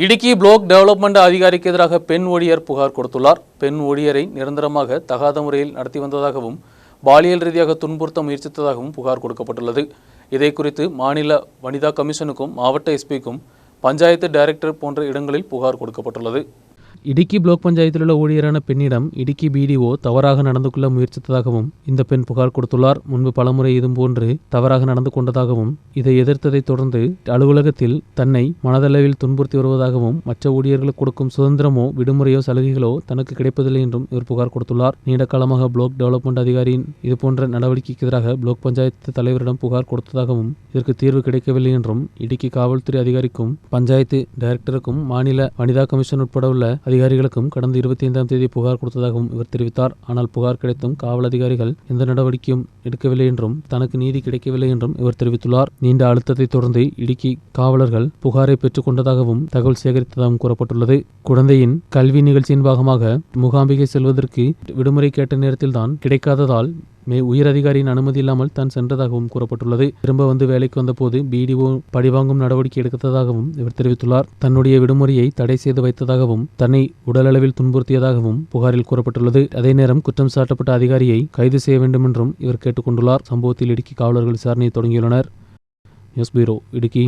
இடுக்கி black development அதிகாரிக்கு எதிராக பெண் ஊழியர் புகார் கொடுத்துள்ளார். பெண் ஊழியரை நிரந்தரமாக தகாத முறையில் நடத்தி வந்ததாகவும் பாலியல் ரீதியாக துன்புறுத்த முயற்சித்ததாகவும் புகார் கொடுக்கப்பட்டுள்ளது. இதை குறித்து மாநில வனிதா கமிஷனுக்கும் மாவட்ட எஸ்பிக்கும் பஞ்சாயத்து டைரக்டர் போன்ற இடங்களில் புகார் கொடுக்கப்பட்டுள்ளது. இடுக்கி பிளாக் பஞ்சாயத்தில் உள்ள ஊழியரான பெண்ணிடம் இடுக்கி பிடிஓ தவறாக நடந்து கொள்ள முயற்சித்ததாகவும் இந்த பெண் புகார் கொடுத்துள்ளார். முன்பு பலமுறை இதுபோன்று தவறாக நடந்து கொண்டதாகவும் இதை எதிர்த்ததைத் தொடர்ந்து அலுவலகத்தில் தன்னை மனதளவில் துன்புறுத்தி வருவதாகவும் மற்ற ஊழியர்களுக்கு கொடுக்கும் சுதந்திரமோ விடுமுறையோ சலுகைகளோ தனக்கு கிடைப்பதில்லை என்றும் இவர் புகார் கொடுத்துள்ளார். நீண்ட காலமாக பிளாக் டெவலப்மெண்ட் அதிகாரியின் இதுபோன்ற நடவடிக்கைக்கு எதிராக பிளாக் பஞ்சாயத்து தலைவரிடம் புகார் கொடுத்ததாகவும் இதற்கு தீர்வு கிடைக்கவில்லை என்றும் இடுக்கி காவல்துறை அதிகாரிக்கும் பஞ்சாயத்து டைரக்டருக்கும் மாநில வனிதா கமிஷன் உட்பட உள்ள அதிகாரிகளுக்கும் கடந்த இருபத்தி ஐந்தாம் தேதி புகார் கொடுத்ததாகவும் இவர் தெரிவித்தார். ஆனால் புகார் கிடைத்தும் காவல் அதிகாரிகள் எந்த நடவடிக்கையும் எடுக்கவில்லை என்றும் தனக்கு நீதி கிடைக்கவில்லை என்றும் இவர் தெரிவித்துள்ளார். நீண்ட அழுத்தத்தை தொடர்ந்து இடுக்கி காவலர்கள் புகாரை பெற்றுக் கொண்டதாகவும் தகவல் சேகரித்ததாகவும் கூறப்பட்டுள்ளது. குழந்தையின் கல்வி நிகழ்ச்சியின் பாகமாக முகாம்பிகை செல்வதற்கு விடுமுறை கேட்ட நேரத்தில்தான் கிடைக்காததால் மே உயரதிகாரியின் அனுமதி இல்லாமல் தான் சென்றதாகவும் கூறப்பட்டுள்ளது. திரும்ப வந்து வேலைக்கு வந்தபோது பிடிஓ பழிவாங்கும் நடவடிக்கை எடுத்ததாகவும் இவர் தெரிவித்துள்ளார். தன்னுடைய விடுமுறையை தடை செய்து வைத்ததாகவும் தன்னை உடலளவில் துன்புறுத்தியதாகவும் புகாரில் கூறப்பட்டுள்ளது. அதே நேரம் குற்றம் சாட்டப்பட்ட அதிகாரியை கைது செய்ய வேண்டும் என்றும் இவர் கேட்டுக்கொண்டுள்ளார். சம்பவத்தில் இடுக்கி காவலர்கள் விசாரணையை தொடங்கியுள்ளனர். News bureau Idukki.